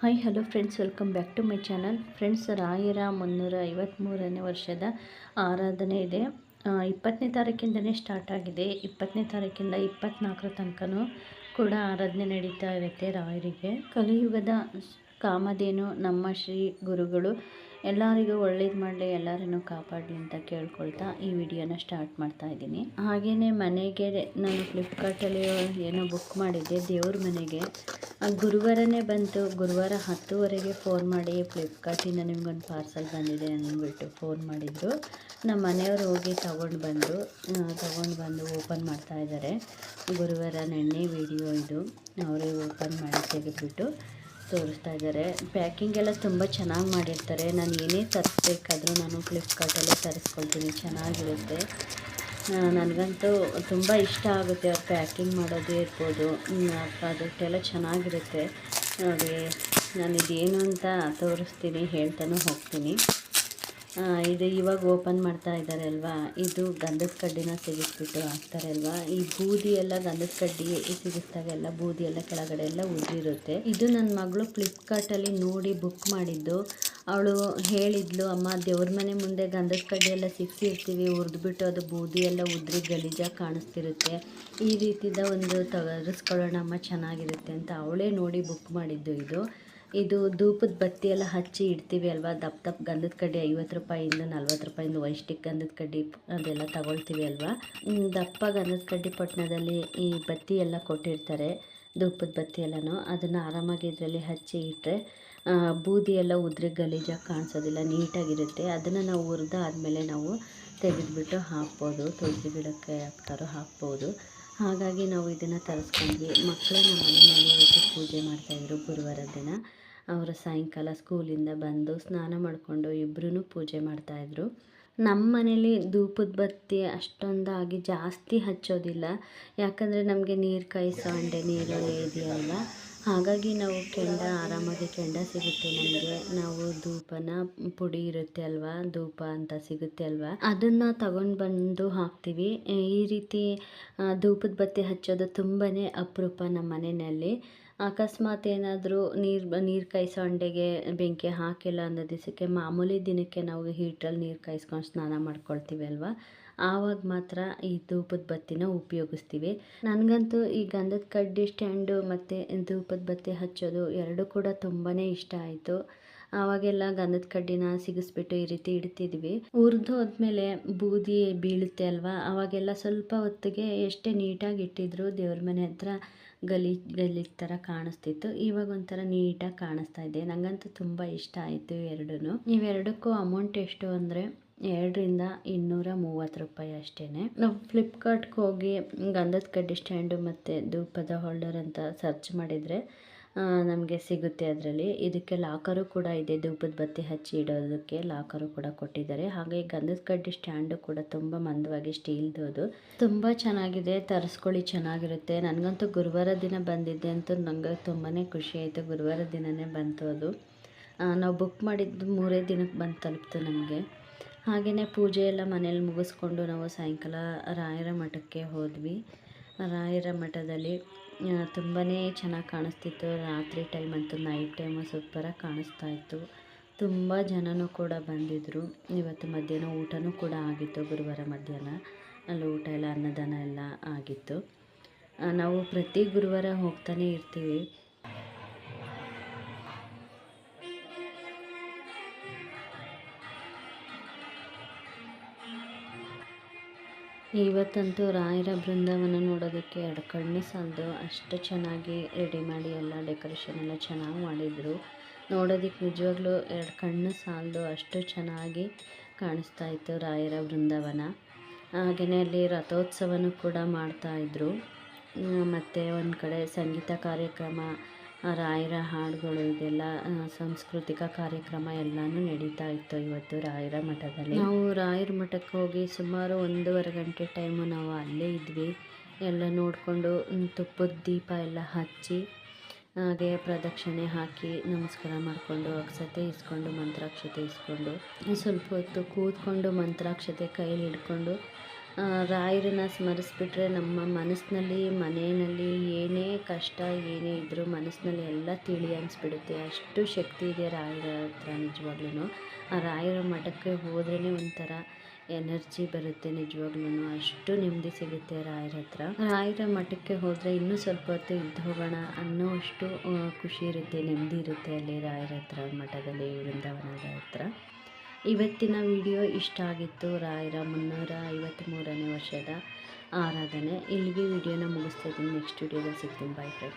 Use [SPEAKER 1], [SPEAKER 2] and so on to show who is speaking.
[SPEAKER 1] Hi hello friends welcome back to my channel friends ರಾಯರ ಮುನ್ನೂರ ಐವತ್ತ್ಮೂರನೇ ವರ್ಷದ ಆರಾಧನೆ ಇದೆ. ಇಪ್ಪತ್ತನೇ ತಾರೀಕಿಂದನೇ ಸ್ಟಾರ್ಟ್ ಆಗಿದೆ. ಇಪ್ಪತ್ತನೇ ತಾರೀಕಿಂದ ಇಪ್ಪತ್ತ್ನಾಲ್ಕರ ತನಕನೂ ಕೂಡ ಆರಾಧನೆ ನಡೀತಾ ಇರುತ್ತೆ ರಾಯರಿಗೆ. ಕಲಿಯುಗದ ಕಾಮಧೇನು ನಮ್ಮ ಶ್ರೀ ಗುರುಗಳು ಎಲ್ಲರಿಗೂ ಒಳ್ಳೇದು ಮಾಡಲಿ, ಎಲ್ಲರನ್ನು ಕಾಪಾಡಲಿ ಅಂತ ಕೇಳ್ಕೊಳ್ತಾ ಈ ವಿಡಿಯೋನ ಸ್ಟಾರ್ಟ್ ಮಾಡ್ತಾ ಇದ್ದೀನಿ. ಹಾಗೆಯೇ ಮನೆಗೆ ನಾನು ಫ್ಲಿಪ್ಕಾರ್ಟಲ್ಲಿ ಏನೋ ಬುಕ್ ಮಾಡಿದ್ದೆ, ದೇವ್ರ ಮನೆಗೆ. ಗುರುವಾರನೇ ಬಂತು. ಗುರುವಾರ ಹತ್ತುವರೆಗೆ ಫೋನ್ ಮಾಡಿ ಫ್ಲಿಪ್ಕಾರ್ಟಿಂದ ನಿಮ್ಗೊಂದು ಪಾರ್ಸಲ್ ಬಂದಿದೆ ಅಂದ್ಬಿಟ್ಟು ಫೋನ್ ಮಾಡಿದರು. ನಮ್ಮ ಮನೆಯವರು ಹೋಗಿ ತಗೊಂಡು ಬಂದು ತಗೊಂಡು ಬಂದು ಓಪನ್ ಮಾಡ್ತಾ ಇದ್ದಾರೆ. ಗುರುವಾರ ನೆನ್ನೆ ವಿಡಿಯೋ ಇದು. ಅವರೇ ಓಪನ್ ಮಾಡಿ ತೆಗೆದುಬಿಟ್ಟು ತೋರಿಸ್ತಾ ಇದ್ದಾರೆ. ಪ್ಯಾಕಿಂಗ್ ಎಲ್ಲ ತುಂಬ ಚೆನ್ನಾಗಿ ಮಾಡಿರ್ತಾರೆ. ನಾನು ಏನೇ ತರಿಸ್ಬೇಕಾದ್ರೂ ನಾನು ಫ್ಲಿಪ್ಕಾರ್ಟಲ್ಲೇ ತರಿಸ್ಕೊಳ್ತೀನಿ. ಚೆನ್ನಾಗಿರುತ್ತೆ. ನನಗಂತೂ ತುಂಬ ಇಷ್ಟ ಆಗುತ್ತೆ ಅವ್ರು ಪ್ಯಾಕಿಂಗ್ ಮಾಡೋದೇ ಇರ್ಬೋದು. ಪ್ರಾಡಕ್ಟ್ ಎಲ್ಲ ಚೆನ್ನಾಗಿರುತ್ತೆ. ನೋಡಿ ನಾನು ಇದೇನು ಅಂತ ತೋರಿಸ್ತೀನಿ, ಹೇಳ್ತಾನೂ ಹೋಗ್ತೀನಿ. ಇದು ಇವಾಗ ಓಪನ್ ಮಾಡ್ತಾ ಇದ್ದಾರೆ ಅಲ್ವಾ? ಇದು ಗಂಧದ ಕಡ್ಡಿನ ಸಿಗಿಸ್ಬಿಟ್ಟು ಹಾಕ್ತಾರೆ ಅಲ್ವಾ? ಈ ಬೂದಿ ಎಲ್ಲ ಗಂಧದ ಕಡ್ಡಿ ಸಿಗಿಸ್ದಾಗೆಲ್ಲ ಬೂದಿ ಎಲ್ಲ ಕೆಳಗಡೆ ಎಲ್ಲ ಉಜ್ಜಿರುತ್ತೆ ಇದು ನನ್ನ ಮಗಳು ಫ್ಲಿಪ್ಕಾರ್ಟಲ್ಲಿ ನೋಡಿ ಬುಕ್ ಮಾಡಿದ್ದು. ಅವಳು ಹೇಳಿದ್ಲು, ಅಮ್ಮ, ದೇವ್ರ ಮನೆ ಮುಂದೆ ಗಂಧದ ಕಡ್ಡಿ ಎಲ್ಲ ಸಿಕ್ಕಿರ್ತೀವಿ ಹುರಿದ್ಬಿಟ್ಟು ಅದು ಬೂದಿ ಎಲ್ಲ ಉದ್ರಿ ಗಲೀಜಾಗಿ ಕಾಣಿಸ್ತಿರುತ್ತೆ. ಈ ರೀತಿದ ಒಂದು ತಗರಿಸ್ಕೊಳ್ಳೋಣ ಅಮ್ಮ ಚೆನ್ನಾಗಿರುತ್ತೆ ಅಂತ ಅವಳೇ ನೋಡಿ ಬುಕ್ ಮಾಡಿದ್ದು ಇದು. ಇದು ಧೂಪದ ಬತ್ತಿ ಎಲ್ಲ ಹಚ್ಚಿ ಇಡ್ತೀವಿ ಅಲ್ವಾ? ದಪ್ಪ ದಪ್ಪ ಗಂಧದ ಕಡ್ಡಿ ಐವತ್ತು ರೂಪಾಯಿಂದ ನಲ್ವತ್ತು ರೂಪಾಯಿಂದ ವೈಷ್ಟಿಕ್ ಗಂಧದ ಕಡ್ಡಿ ಅದೆಲ್ಲ ತಗೊಳ್ತೀವಿ ಅಲ್ವಾ? ದಪ್ಪ ಗಂಧದ ಕಡ್ಡಿ ಪಟ್ಟಣದಲ್ಲಿ ಈ ಬತ್ತಿ ಎಲ್ಲ ಕೊಟ್ಟಿರ್ತಾರೆ ಧೂಪದ ಬತ್ತಿ ಎಲ್ಲನೂ. ಅದನ್ನು ಆರಾಮಾಗಿ ಇದರಲ್ಲಿ ಹಚ್ಚಿ ಇಟ್ಟರೆ ಬೂದಿ ಎಲ್ಲ ಉದ್ರಿ ಗಲೀಜಾಗಿ ಕಾಣಿಸೋದಿಲ್ಲ, ನೀಟಾಗಿರುತ್ತೆ. ಅದನ್ನು ನಾವು ಹುರಿದಾದ್ಮೇಲೆ ನಾವು ತೆಗೆದುಬಿಟ್ಟು ಹಾಕ್ಬೋದು. ತುಳಸಿ ಗಿಡಕ್ಕೆ ಹಾಕ್ತಾರೋ ಹಾಕ್ಬೋದು. ಹಾಗಾಗಿ ನಾವು ಇದನ್ನು ತರಿಸ್ಕೊಂಡ್ವಿ. ಮಕ್ಕಳು ನಮ್ಮ ಮನೆಯಲ್ಲಿ ಇವತ್ತು ಪೂಜೆ ಮಾಡ್ತಾಯಿದ್ರು ಗುರುವಾರ ದಿನ. ಅವರು ಸಾಯಂಕಾಲ ಸ್ಕೂಲಿಂದ ಬಂದು ಸ್ನಾನ ಮಾಡಿಕೊಂಡು ಇಬ್ಬರೂ ಪೂಜೆ ಮಾಡ್ತಾಯಿದ್ರು ನಮ್ಮ ಮನೇಲಿ ಧೂಪದ ಬತ್ತಿ ಅಷ್ಟೊಂದಾಗಿ ಜಾಸ್ತಿ ಹಚ್ಚೋದಿಲ್ಲ. ಯಾಕಂದರೆ ನಮಗೆ ನೀರು ಕಾಯಿಸೋ ಅಂಡೆ ನೀರು ಇದೆಯಲ್ಲ. ಹಾಗಾಗಿ ನಾವು ಕೆಂಡ, ಆರಾಮಾಗಿ ಕೆಂಡ ಸಿಗುತ್ತೆ ನಮಗೆ. ನಾವು ಧೂಪನ ಪುಡಿ ಇರುತ್ತೆ ಅಲ್ವಾ? ಧೂಪ ಅಂತ ಸಿಗುತ್ತೆ ಅಲ್ವಾ? ಅದನ್ನು ತಗೊಂಡು ಬಂದು ಹಾಕ್ತೀವಿ. ಈ ರೀತಿ ಧೂಪದ ಬತ್ತಿ ಹಚ್ಚೋದು ತುಂಬಾ ಅಪರೂಪ ನಮ್ಮ ಮನೆಯಲ್ಲಿ. ಅಕಸ್ಮಾತ್ ಏನಾದರೂ ನೀರು ನೀರು ಕಾಯಿಸೋ ಅಂಡೆಗೆ ಬೆಂಕಿ ಹಾಕಿಲ್ಲ ಅನ್ನೋ ದಿವಸಕ್ಕೆ ಮಾಮೂಲಿ ದಿನಕ್ಕೆ ನಾವು ಹೀಟ್ರಲ್ಲಿ ನೀರು ಕಾಯಿಸ್ಕೊಂಡು ಸ್ನಾನ ಮಾಡ್ಕೊಳ್ತೀವಿ ಅಲ್ವಾ? ಆವಾಗ ಮಾತ್ರ ಈ ಧೂಪದ ಬತ್ತಿನ ಉಪಯೋಗಿಸ್ತೀವಿ. ನನಗಂತೂ ಈ ಗಂಧದ ಕಡ್ಡಿ ಸ್ಟ್ಯಾಂಡು ಮತ್ತು ಧೂಪದ ಬತ್ತಿ ಹಚ್ಚೋದು ಎರಡೂ ಕೂಡ ತುಂಬಾ ಇಷ್ಟ ಆಯಿತು. ಆವಾಗೆಲ್ಲ ಗಂಧದ ಕಡ್ಡಿನ ಸಿಗಿಸ್ಬಿಟ್ಟು ಈ ರೀತಿ ಇಡ್ತಿದ್ವಿ. ಹುರಿದು ಹೋದ್ಮೇಲೆ ಬೂದಿ ಬೀಳುತ್ತೆ ಅಲ್ವಾ? ಆವಾಗೆಲ್ಲ ಸ್ವಲ್ಪ ಹೊತ್ತಿಗೆ ಎಷ್ಟೇ ನೀಟಾಗಿ ಇಟ್ಟಿದ್ರು ದೇವ್ರ ಮನೆ ಹತ್ರ ಗಲಿ ಗಲೀಜ್ ಥರ ಕಾಣಿಸ್ತಿತ್ತು. ಇವಾಗ ಒಂಥರ ನೀಟಾಗಿ ಕಾಣಿಸ್ತಾ ಇದೆ. ನನಗಂತೂ ತುಂಬ ಇಷ್ಟ ಆಯಿತು ಎರಡೂ ಇವೆರಡಕ್ಕೂ ಅಮೌಂಟ್ ಎಷ್ಟು ಅಂದರೆ ಎರಡರಿಂದ ಇನ್ನೂರ ಮೂವತ್ತು ರೂಪಾಯಿ ಅಷ್ಟೇ ನಾವು ಫ್ಲಿಪ್ಕಾರ್ಟ್ಗೆ ಹೋಗಿ ಗಂಧದ ಕಡ್ಡಿ ಸ್ಟ್ಯಾಂಡು ಮತ್ತು ಧೂಪದ ಹೋಲ್ಡರ್ ಅಂತ ಸರ್ಚ್ ಮಾಡಿದರೆ ನಮಗೆ ಸಿಗುತ್ತೆ ಅದರಲ್ಲಿ. ಇದಕ್ಕೆ ಲಾಕರು ಕೂಡ ಇದೆ. ಧೂಪದ ಬತ್ತಿ ಹಚ್ಚಿ ಇಡೋದಕ್ಕೆ ಲಾಕರು ಕೂಡ ಕೊಟ್ಟಿದ್ದಾರೆ. ಹಾಗೆ ಗಂಧದ ಕಡ್ಡಿ ಸ್ಟ್ಯಾಂಡು ಕೂಡ ತುಂಬ ಮಂದವಾಗಿ ಸ್ಟೀಲ್ದು ಅದು ತುಂಬ ಚೆನ್ನಾಗಿದೆ. ತರಿಸ್ಕೊಳ್ಳಿ, ಚೆನ್ನಾಗಿರುತ್ತೆ. ನನಗಂತೂ ಗುರುವಾರ ದಿನ ಬಂದಿದ್ದೆ ಅಂತೂ ನನಗೆ ತುಂಬಾ ಖುಷಿ ಆಯಿತು. ಗುರುವಾರ ದಿನವೇ ಬಂತು ಅದು. ನಾವು ಬುಕ್ ಮಾಡಿದ್ದು ಮೂರೇ ದಿನಕ್ಕೆ ಬಂದು ತಲುಪ್ತು ನಮಗೆ. ಹಾಗೆಯೇ ಪೂಜೆ ಎಲ್ಲ ಮನೇಲಿ ಮುಗಿಸ್ಕೊಂಡು ನಾವು ಸಾಯಂಕಾಲ ರಾಯರ ಮಠಕ್ಕೆ ಹೋದ್ವಿ. ರಾಯರ ಮಠದಲ್ಲಿ ತುಂಬಾ ಚೆನ್ನಾಗಿ ಕಾಣಿಸ್ತಿತ್ತು. ರಾತ್ರಿ ಟೈಮ್ ಅಂತೂ ನೈಟ್ ಟೈಮು ಸೂಪರಾಗಿ ಕಾಣಿಸ್ತಾ ಇತ್ತು. ತುಂಬ ಜನನೂ ಕೂಡ ಬಂದಿದ್ದರು ಇವತ್ತು ಮಧ್ಯಾಹ್ನ ಊಟನೂ ಕೂಡ ಆಗಿತ್ತು. ಗುರುವಾರ ಮಧ್ಯಾಹ್ನ ಅಲ್ಲಿ ಊಟ ಎಲ್ಲ ಅನ್ನದಾನ ಎಲ್ಲ ಆಗಿತ್ತು. ನಾವು ಪ್ರತಿ ಗುರುವಾರ ಹೋಗ್ತಾನೆ ಇರ್ತೀವಿ. ಇವತ್ತಂತೂ ರಾಯರ ಬೃಂದಾವನ ನೋಡೋದಕ್ಕೆ ಎರಡು ಕಣ್ಣು ಸಾಲದು. ಅಷ್ಟು ಚೆನ್ನಾಗಿ ರೆಡಿ ಮಾಡಿ ಎಲ್ಲ ಡೆಕೋರೇಷನ್ ಎಲ್ಲ ಚೆನ್ನಾಗಿ ಮಾಡಿದರು. ನೋಡೋದಕ್ಕೆ ನಿಜವಾಗ್ಲೂ ಎರಡು ಕಣ್ಣು ಸಾಲದು. ಅಷ್ಟು ಚೆನ್ನಾಗಿ ಕಾಣಿಸ್ತಾ ಇತ್ತು ರಾಯರ ಬೃಂದಾವನ. ಹಾಗೆಯೇ ಅಲ್ಲಿ ರಥೋತ್ಸವನೂ ಕೂಡ ಮಾಡ್ತಾಯಿದ್ರು ಮತ್ತು ಒಂದು ಕಡೆ ಸಂಗೀತ ಕಾರ್ಯಕ್ರಮ ರಾಯರ ಹಾಡುಗಳು ಇದೆಲ್ಲ ಸಾಂಸ್ಕೃತಿಕ ಕಾರ್ಯಕ್ರಮ ಎಲ್ಲನೂ ನಡೀತಾ ಇತ್ತು ಇವತ್ತು ರಾಯರ ಮಠದಲ್ಲಿ. ನಾವು ರಾಯರ ಮಠಕ್ಕೆ ಹೋಗಿ ಸುಮಾರು ಒಂದೂವರೆ ಗಂಟೆ ಟೈಮು ನಾವು ಅಲ್ಲೇ ಇದ್ವಿ. ಎಲ್ಲ ನೋಡಿಕೊಂಡು ತುಪ್ಪದ ದೀಪ ಎಲ್ಲ ಹಚ್ಚಿ, ಹಾಗೆ ಪ್ರದಕ್ಷಿಣೆ ಹಾಕಿ ನಮಸ್ಕಾರ ಮಾಡಿಕೊಂಡು, ಅಕ್ಷತೆ ಇಸ್ಕೊಂಡು, ಮಂತ್ರಾಕ್ಷತೆ ಇಸ್ಕೊಂಡು, ಸ್ವಲ್ಪ ಹೊತ್ತು ಕೂತ್ಕೊಂಡು ಮಂತ್ರಾಕ್ಷತೆ ಕೈಲಿ ಹಿಡ್ಕೊಂಡು ರಾಯರನ್ನ ಸ್ಮರಿಸ್ಬಿಟ್ರೆ ನಮ್ಮ ಮನಸ್ಸಿನಲ್ಲಿ, ಮನೆಯಲ್ಲಿ ಏನೇ ಕಷ್ಟ ಏನೇ ಇದ್ದರೂ ಮನಸ್ಸಿನಲ್ಲಿ ಎಲ್ಲ ತಿಳಿ ಅನಿಸ್ಬಿಡುತ್ತೆ. ಅಷ್ಟು ಶಕ್ತಿ ಇದೆ ರಾಯರ ಹತ್ರ ನಿಜವಾಗ್ಲೂ ಆ ರಾಯರ ಮಠಕ್ಕೆ ಹೋದ್ರೇ ಒಂಥರ ಎನರ್ಜಿ ಬರುತ್ತೆ ನಿಜವಾಗ್ಲೂ ಅಷ್ಟು ನೆಮ್ಮದಿ ಸಿಗುತ್ತೆ ರಾಯರ ಹತ್ರ. ರಾಯರ ಮಠಕ್ಕೆ ಹೋದರೆ ಇನ್ನೂ ಸ್ವಲ್ಪ ಹೊತ್ತು ಇದ್ದು ಹೋಗೋಣ ಅನ್ನೋ ಅಷ್ಟು ಖುಷಿ ಇರುತ್ತೆ, ನೆಮ್ಮದಿ ಇರುತ್ತೆ ಅಲ್ಲಿ ರಾಯರ ಹತ್ರ, ಮಠದಲ್ಲಿ ವೃಂದಾವನದ ಹತ್ರ. ಇವತ್ತಿನ ವಿಡಿಯೋ ಇಷ್ಟ ಆಗಿತ್ತು. ರಾಯರ ಮುನ್ನೂರ ಐವತ್ತ್ಮೂರನೇ ವರ್ಷದ ಆರಾಧನೆ. ಇಲ್ಲಿಗೆ ವಿಡಿಯೋನ ಮುಗಿಸ್ತಾ ಇದ್ದೀನಿ. ನೆಕ್ಸ್ಟ್ ವಿಡಿಯೋದಲ್ಲಿ ಸಿಗ್ತೀನಿ. Boy friend